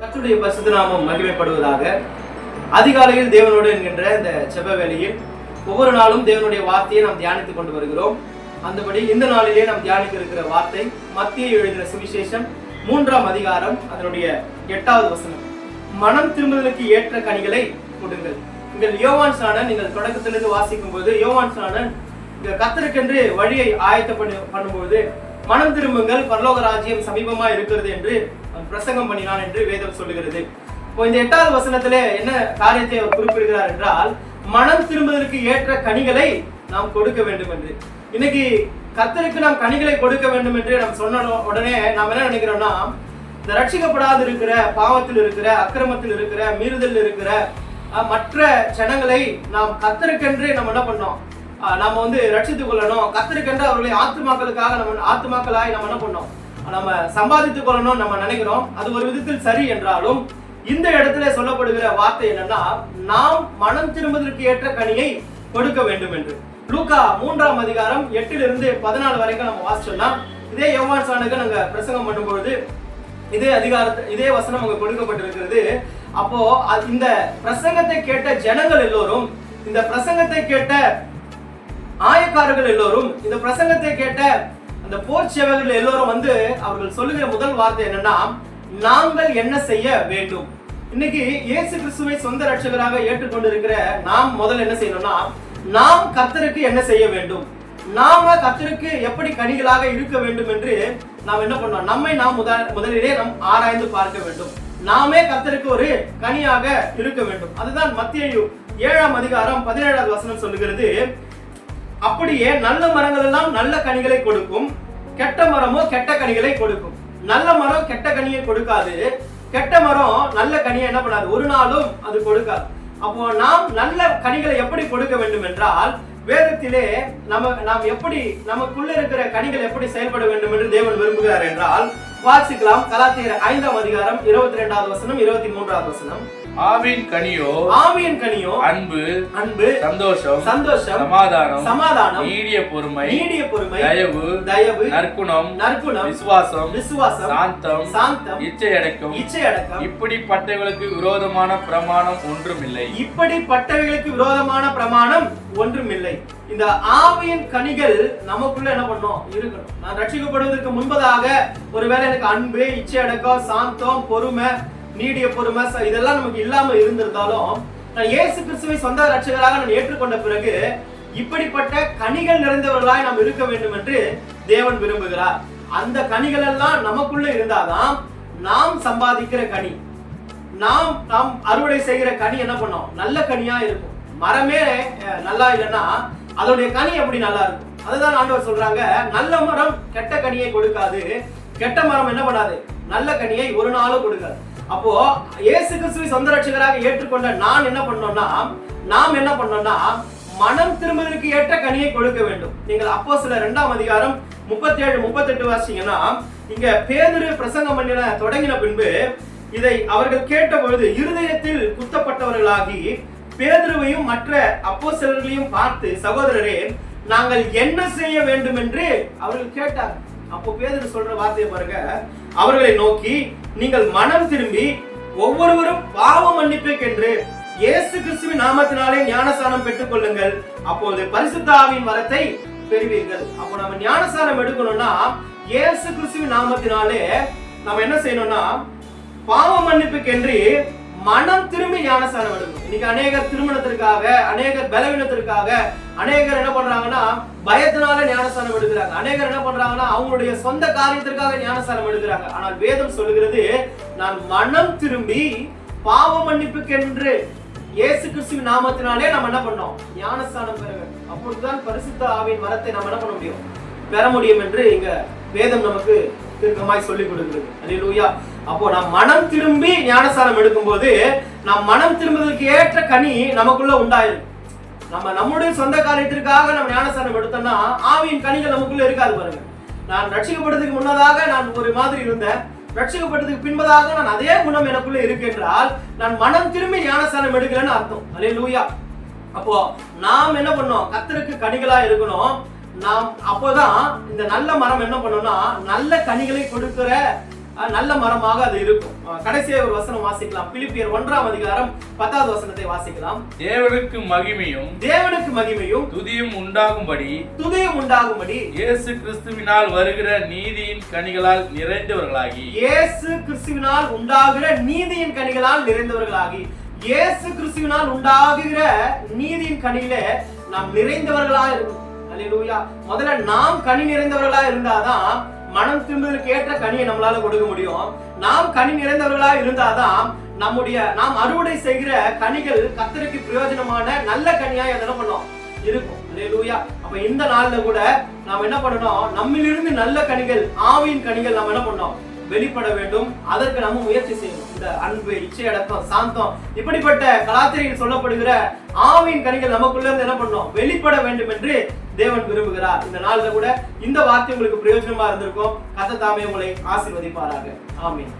கத்துடைய பரிசுத்த நாமம் மகிமைப்படுவதாக அதிகாலையில் தேவனோடு என்கின்ற இந்த செப வேளையில் ஒவ்வொரு நாளும் தேவனுடைய வார்த்தையை நாம் தியானித்துக் கொண்டு வருகிறோம். அந்தபடி இந்த நாளிலே நாம் தியானிக்க இருக்கிற வார்த்தை மத்திய எழுதின சுவிசேஷம் மூன்றாம் அதிகாரம் அதனுடைய எட்டாவது வசனம். மனம் திரும்புதலுக்கு ஏற்ற கனிகளை கொடுங்கள் நீங்கள் யோவான் சாணன் நீங்கள் தொடக்கத்திலிருந்து வாசிக்கும் போது யோவான் சாணன் இந்த கத்தருக்கென்று வழியை ஆயத்த பண்ணி பண்ணும்போது மனம் திரும்புங்கள் பரலோக ராஜ்யம் சமீபமா இருக்கிறது என்று பிரசங்கம் பண்ணினான் என்று வேதம் சொல்லுகிறது. இப்போ இந்த எட்டாவது வசனத்துல என்ன காரியத்தை அவர் குறிப்பிடுகிறார் என்றால் மனம் திரும்புவதற்கு ஏற்ற கனிகளை நாம் கொடுக்க வேண்டும் என்று இன்னைக்கு கத்தருக்கு நாம் கனிகளை கொடுக்க வேண்டும் என்று நாம் சொன்ன உடனே நாம் என்ன நினைக்கிறோம்னா இந்த ரட்சிக்கப்படாது இருக்கிற பாவத்தில் இருக்கிற அக்கிரமத்தில் இருக்கிற மீறுதல் இருக்கிற மற்ற ஜனங்களை நாம் கத்தருக்கென்று நம்ம என்ன பண்ணோம்? அஹ், நம்ம வந்து ரட்சித்துக் கொள்ளணும். கத்தருக்கென்று அவர்களை ஆத்துமாக்களுக்காக நம்ம ஆத்துமாக்களாய் நம்ம என்ன பண்ணோம்? நம்ம சம்பாதித்துக் கொள்ளணும் நம்ம நினைக்கிறோம். அது ஒரு விதத்தில் சரி என்றாலும் இந்த இடத்துல சொல்லப்படுகிற வார்த்தை என்னன்னா நாம் மனம் திரும்புவதற்கு ஏற்ற கனியை கொடுக்க வேண்டும் என்று. லூக்கா மூன்றாம் அதிகாரம் எட்டிலிருந்து பதினாலு வரைக்கும் நம்ம வாசிச்சோம்னா இதே யோவான் சானுக்கு நாங்க பிரசங்கம் பண்ணும்பொழுது இதே அதிகாரத்தை இதே வசனம் அங்க கொடுக்கப்பட்டிருக்கிறது. அப்போ அது- இந்த பிரசங்கத்தை கேட்ட ஜனங்கள் எல்லோரும் இந்த பிரசங்கத்தை கேட்ட ஆயக்காரர்கள் எல்லோரும் இந்த பிரசங்கத்தை கேட்ட அந்த போர் சேவகர்கள் எல்லோரும் வந்து அவர்கள் சொல்லுகிற முதல் வார்த்தை என்னன்னா நாங்கள் என்ன செய்ய வேண்டும்? இன்னைக்கு இயேசு கிறிஸ்துவை சொந்த ரட்சகராக ஏற்றுக்கொண்டிருக்கிற நாம் முதல்ல என்ன செய்யணும்னா நாம் கர்த்தருக்கு என்ன செய்ய வேண்டும்? நாம கர்த்தருக்கு எப்படி கனிகளாக இருக்க வேண்டும் என்று நாம் என்ன பண்ணோம் நம்மை நாம் முதல் முதலிலே நாம் ஆராய்ந்து பார்க்க வேண்டும். நாமே கர்த்தருக்கு ஒரு கனியாக இருக்க வேண்டும். அதுதான் மத்திய ஏழாம் அதிகாரம் பதினேழாவது வசனம் சொல்லுகிறது அப்படியே நல்ல மரங்கள் எல்லாம் நல்ல கனிகளை கொடுக்கும். கெட்ட மரமோ கெட்ட கனிகளை கொடுக்கும். நல்ல மரம் கெட்ட கனியை கொடுக்காது. கெட்ட மரம் நல்ல கனியை என்ன பண்ணாது? ஒரு நாளும் அது கொடுக்காது. அப்போ நாம் நல்ல கனிகளை எப்படி கொடுக்க வேண்டும் என்றால் வேதத்திலே நம்ம நாம் எப்படி நமக்குள்ள இருக்கிற கனிகள் எப்படி செயல்பட வேண்டும் என்று தேவன் விரும்புகிறார் என்றால் வாசிக்கலாம். கலாத்தியர் ஐந்தாம் அதிகாரம் இருபத்தி ரெண்டாவது வசனம் இருபத்தி மூன்றாவது வசனம். ஆவின் கனியோ ஆவியின் கனியோ அன்பு அன்பு சந்தோஷம் சந்தோஷம் சமாதானம் சமாதானம் நீடிய பொறுமை நீடிய பொறுமை தயவு தயவு நற்குணம் நற்குணம் விசுவாசம் விசுவாசம் சாந்தம் சாந்தம் இச்சை அடக்கம் இச்சை அடக்கம் இப்படிப்பட்டவர்களுக்கு விரோதமான பிரமாணம் ஒன்றுமில்லை. இப்படிப்பட்டவைகளுக்கு விரோதமான பிரமாணம் ஒன்றுமில்லை. இந்த ஆவியின் கனிகள் நமக்குள்ள என்ன பண்ணும்? இருக்கணும். நான் ரட்சிக்கப்படுவதற்கு முன்பதாக ஒருவேளை எனக்கு அன்பு இச்சை அடக்கம் சாந்தம் பொறுமை நீடிய பொறுமை ச- இதெல்லாம் நமக்கு இல்லாம இருந்திருந்தாலும் நான் இயேசு கிறிஸ்துவை சொந்த ரட்சகராக நான் ஏற்றுக்கொண்ட பிறகு இப்படிப்பட்ட கனிகள் நிறைந்தவர்களாய் நாம் இருக்க வேண்டும் என்று தேவன் விரும்புகிறார். அந்த கனிகள் எல்லாம் நமக்குள்ள இருந்தாதான் நாம் சம்பாதிக்கிற கனி நாம் நாம் அறுவடை செய்கிற கனி என்ன பண்ணோம்? நல்ல கனியா இருக்கும். மரமே நல்லா இல்லைன்னா அதோடைய கனி எப்படி நல்லா இருக்கும்? அதுதான் ஆண்டவர் சொல்றாங்க நல்ல மரம் கெட்ட கனியை கொடுக்காது. கெட்ட மரம் என்ன பண்ணாது? நல்ல கனியை ஒரு நாளும் கொடுக்காது. அப்போ இயேசு கிறிஸ்துவை சொந்த ரட்சகராக ஏற்றுக்கொண்ட நான் என்ன பண்ணோம்னா நாம் என்ன பண்ணோம்னா மனம் திரும்புவதற்கு ஏற்ற கனியை கொடுக்க வேண்டும். நீங்கள் அப்போ சில இரண்டாம் அதிகாரம் முப்பத்தி ஏழு முப்பத்தி எட்டு வாசிங்கன்னா இங்க பேதுரு பிரசங்கம் பண்ணின தொடங்கின பின்பு இதை அவர்கள் கேட்ட பொழுது இருதயத்தில் குத்தப்பட்டவர்களாகி பேதுருவையும் மற்ற அப்போ சிலர்களையும் பார்த்து சகோதரரே நாங்கள் என்ன செய்ய வேண்டும் என்று அவர்கள் கேட்டார் அப்போ பேதுரு சொல்ற வார்த்தையை பாருங்க. அவர்களை நோக்கி நீங்கள் மனம் திரும்பி ஒவ்வொருவரும் பாவ மன்னிப்புக்கென்று இயேசு கிறிஸ்துவின் நாமத்தினாலே ஞானஸ்தானம் பெற்றுக் கொள்ளுங்கள். அப்போது பரிசுத்தாவின் வரத்தை பெறுவீர்கள். அப்போ நம்ம ஞானஸ்தானம் எடுக்கணும்னா இயேசு கிறிஸ்துவின் நாமத்தினாலே நம்ம என்ன செய்யணும்னா பாவ மன்னிப்புக்கென்று மனம் திரும்பி ஞானஸ்தானம் எடுக்கும் இன்னைக்கு அநேகர் திருமணத்திற்காக அநேகர் பலவீனத்திற்காக அநேகர் என்ன பண்றாங்கன்னா பயத்தினால ஞானஸ்தானம் எடுக்கிறாங்க. அநேகர் என்ன பண்றாங்கன்னா அவங்களுடைய சொந்த காரியத்திற்காக ஞானஸ்தானம் எடுக்கிறாங்க. ஆனால் வேதம் சொல்லுகிறது நான் மனம் திரும்பி பாவ மன்னிப்புக்கென்று இயேசு கிறிஸ்துவின் நாமத்தினாலே நம்ம என்ன பண்ணோம்? ஞானஸ்தானம் பெறுவேன் அப்பொழுதுதான் பரிசுத்த ஆவின் வரத்தை நம்ம என்ன பண்ண முடியும்? பெற முடியும் என்று இங்க வேதம் நமக்கு திருக்கமாய் சொல்லிக் கொடுக்கிறது. அல்ல அப்போ நம் மனம் திரும்பி ஞானஸ்தானம் எடுக்கும்போது நம் மனம் திரும்புவதற்கு ஏற்ற கனி நமக்குள்ள உண்டாயிரும். நம்ம நம்முடைய சொந்த காரியத்திற்காக நம்ம ஞானஸ்தானம் எடுத்தோம்னா ஆவியின் கனிகள் நமக்குள்ள இருக்காது பாருங்க. நான் ரட்சிக்கப்பட்டதுக்கு முன்னதாக நான் ஒரு மாதிரி இருந்தேன். ரட்சிக்கப்பட்டதுக்கு பின்பதாக நான் அதே குணம் எனக்குள்ள இருக்கு என்றால் நான் மனம் திரும்பி ஞானஸ்தானம் எடுக்கலன்னு அர்த்தம். அல்லேலூயா. அப்போ நாம் என்ன பண்ணோம்? கத்தருக்கு கனிகளா இருக்கணும். நாம் அப்போதான் இந்த நல்ல மரம் என்ன பண்ணோம்னா நல்ல கனிகளை கொடுக்கிற நல்ல மரமாக அது இருக்கும். அஹ், கடைசியா ஒரு வசனம் வாசிக்கலாம். பிலிப்பியர் ஒன்றாம் அதிகாரம் பத்தாவது வசனத்தை வாசிக்கலாம். தேவனுக்கு மகிமையும் தேவனுக்கு மகிமையும் துதியும் உண்டாகும்படி துதியும் உண்டாகும்படி இயேசு கிறிஸ்துவினால் வருகிற நீதியின் கனிகளால் நிறைந்தவர்களாகி இயேசு கிறிஸ்துவினால் உண்டாகிற நீதியின் கனிகளால் நிறைந்தவர்களாகி இயேசு கிறிஸ்துவினால் உண்டாகுகிற நீதியின் கனியில நாம் நிறைந்தவர்களா அல்லேலூயா முதல்ல நாம் கனி நிறைந்தவர்களா இருந்தாதான் மனம் திரும்புதலுக்கு ஏற்ற கனியை நம்மளால கொடுக்க முடியும். நாம் கனி நிறைந்தவர்களா இருந்தாதான் நம்முடைய நாம் அறுவடை செய்கிற கனிகள் கத்தருக்கு பிரயோஜனமான நல்ல கனியா என்ன பண்ணோம். இருக்கும். அப்ப இந்த நாள்ல கூட நாம் என்ன பண்ணணும்? நம்மிலிருந்து நல்ல கனிகள் ஆவியின் கனிகள் நாம் என்ன பண்ணோம் வெளிப்பட வேண்டும். அதற்கு நம்ம முயற்சி செய்யணும். இந்த அன்பு இச்சையடக்கம் சாந்தம் இப்படிப்பட்ட கலாத்திரியில் சொல்லப்படுகிற ஆவின் கனிகள் நமக்குள்ள இருந்து என்ன பண்ணோம்? வெளிப்பட வேண்டும் என்று தேவன் விரும்புகிறார். இந்த நாள்ல கூட இந்த வார்த்தை உங்களுக்கு பிரயோஜனமா இருந்திருக்கும். கத்த தாமே உங்களை ஆசிர்வதிப்பாராக. ஆமீன்.